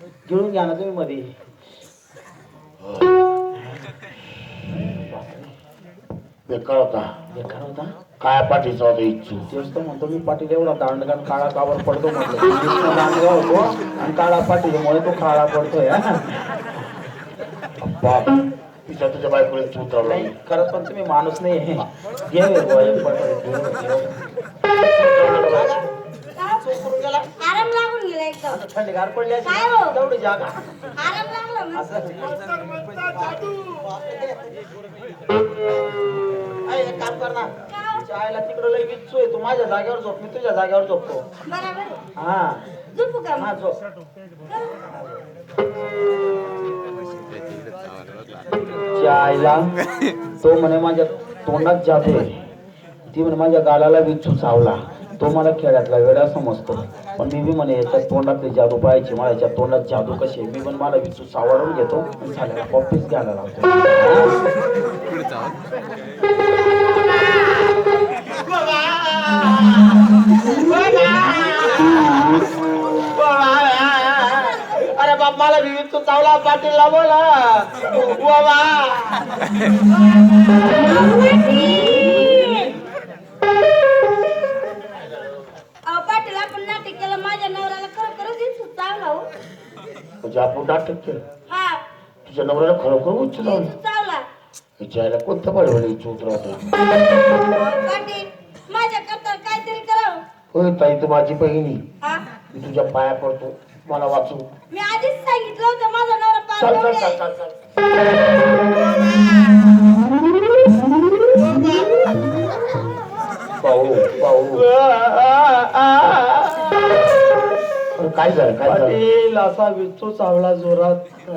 गिळून घ्या ना तुम्ही मध्ये. बेकार होता. बेकार होता? काय पाठीचा होता इच्छू. तेच तर म्हणतो मी पाटील एवढा दांडगान काळा कावर पडतो कृष्ण दांडगा होतो आणि काळा पाटीलमुळे तो काळा पडतोय. बाप तिच्या तुझ्या बायकोला तू उतरवला. नाही खरंच पण तुम्ही माणूस नाही. आहे. घे लागून गेला एकदम आता थंडीगार पडली असेल. काय हो? तेवढी जागा आराम लागला मग. असं अय, एक काम कर ना का? तिच्या आईला तिकडे आहे तू माझ्या जागेवर झोप मी तुझ्या जागेवर झोपतो बरोबर आहे. हा झोपू का हा मग? झोप तिच्या आईला तो म्हणे माझ्या तोंडात जादू आहे ती म्हणे माझ्या गालाला विच्छू चावला तो मला खेळातला वेळा समजतो. पण मी बी म्हणे याच्या तोंडातली जादू पाहायची मला याच्या तोंडात जादू कशी आहे मी पण मला विच्छू चावडून घेतो आणि झाल्याला कॉपीच घ्यायला लावतो. अरे बाप मला विविध तू चावला पाटीलला बोला. म्हणजे आपण नाटक केलं हा. तुझ्या नवऱ्याला खरोखर उच्च लावलं चावला विचारायला कोणतं बळवलं इच्छू उतरवतो? पाटील माझ्या करता काहीतरी करावं. होय ताई तू माझी बहिणी. हा. मी तुझ्या पाया पडतो. मला वाचू मी आधीच सांगितलं होतं माझा नवरा चल पार चल चल आहे. चल चल. भाऊ भाऊ. अरे काय झालं? काय झालं? पाटील असा विच्छू चावला जोरात.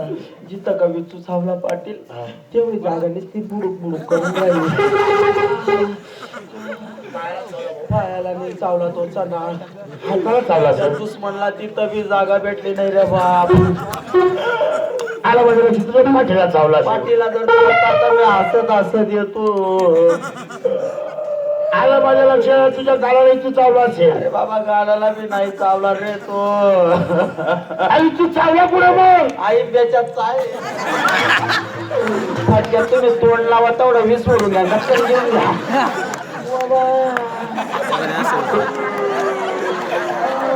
जिथं का विच्छू चावला पाटील. तेवढी जागा नुसती बुडूक बुडूक करून राहिली. पायाला नाही चावला तो त्या सर दुश्मनला तिथं बी जागा भेटली नाही रे बाप. आला पाठीला चावला असेल. पाटीला जर चालता तर मी हसत हसत येतो. आलं माझ्या लक्षात तुझ्या गालाला तू चावला अरे असेल बाबा गाडाला बी नाही चावला रे तो. आणि तू चावला पुढे मग. आई बेच्यात चाय. फटक्यात तुम्ही तोंड लावा तेवढं वीस सोडून घ्या दक्षिण घेऊन घ्या फटक्यात लवकर या. आणि लवकर जा. आणि माझ्या बाला घेऊन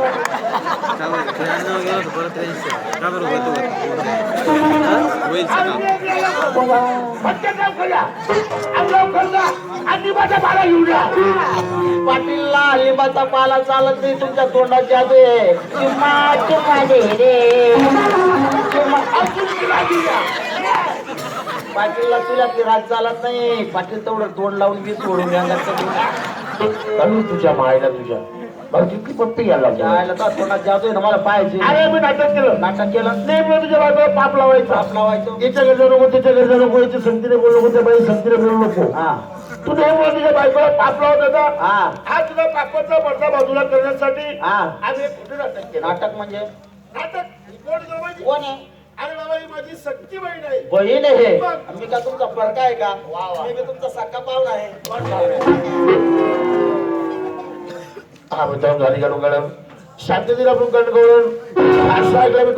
या. पाटीलला लिंबाचा पाला चालत नाही तुमच्या तोंडात जादू आहे चुम्मा दे रे पाटीलला तुला घेऊन रात चालत नाही पाटील तेवढं तोंड लावून वीस सोडून द्या तुझ्या मायला तुझ्या. किती पप्पी घ्यायला लागली. जायला तोंडात आहे ना मला पाहायचे अरे मी नाटक केलं. नाटक केलं? नेमलं तुझ्या बायकोला पाप लावायचा. साप लावायचं. याच्या घरचं नको त्याच्या घरचं नको याच्या संगतीने बोलू नको त्या बाई संगतीने बोलू नको. हा. तू नेमलं तुझ्या बायकोला पाप लावत होता? हा. आज तुझा पापाचा पडदा बाजूला करण्यासाठी हा. आम्ही एक कुठे नाटक केलं? नाटक म्हणजे? नाटक? कोण गं माझी? कोण आहे? अरे बाबा ही माझी सक्ती बहीण आहे. बहीण आहे? हे मी का तुमचा फरक आहे का? मी तुमचा सक्का पाहुणा आहे. हा मित्रांनो झाली का मॅडम शांततेला आपण कंट करून असं ऐकलं मी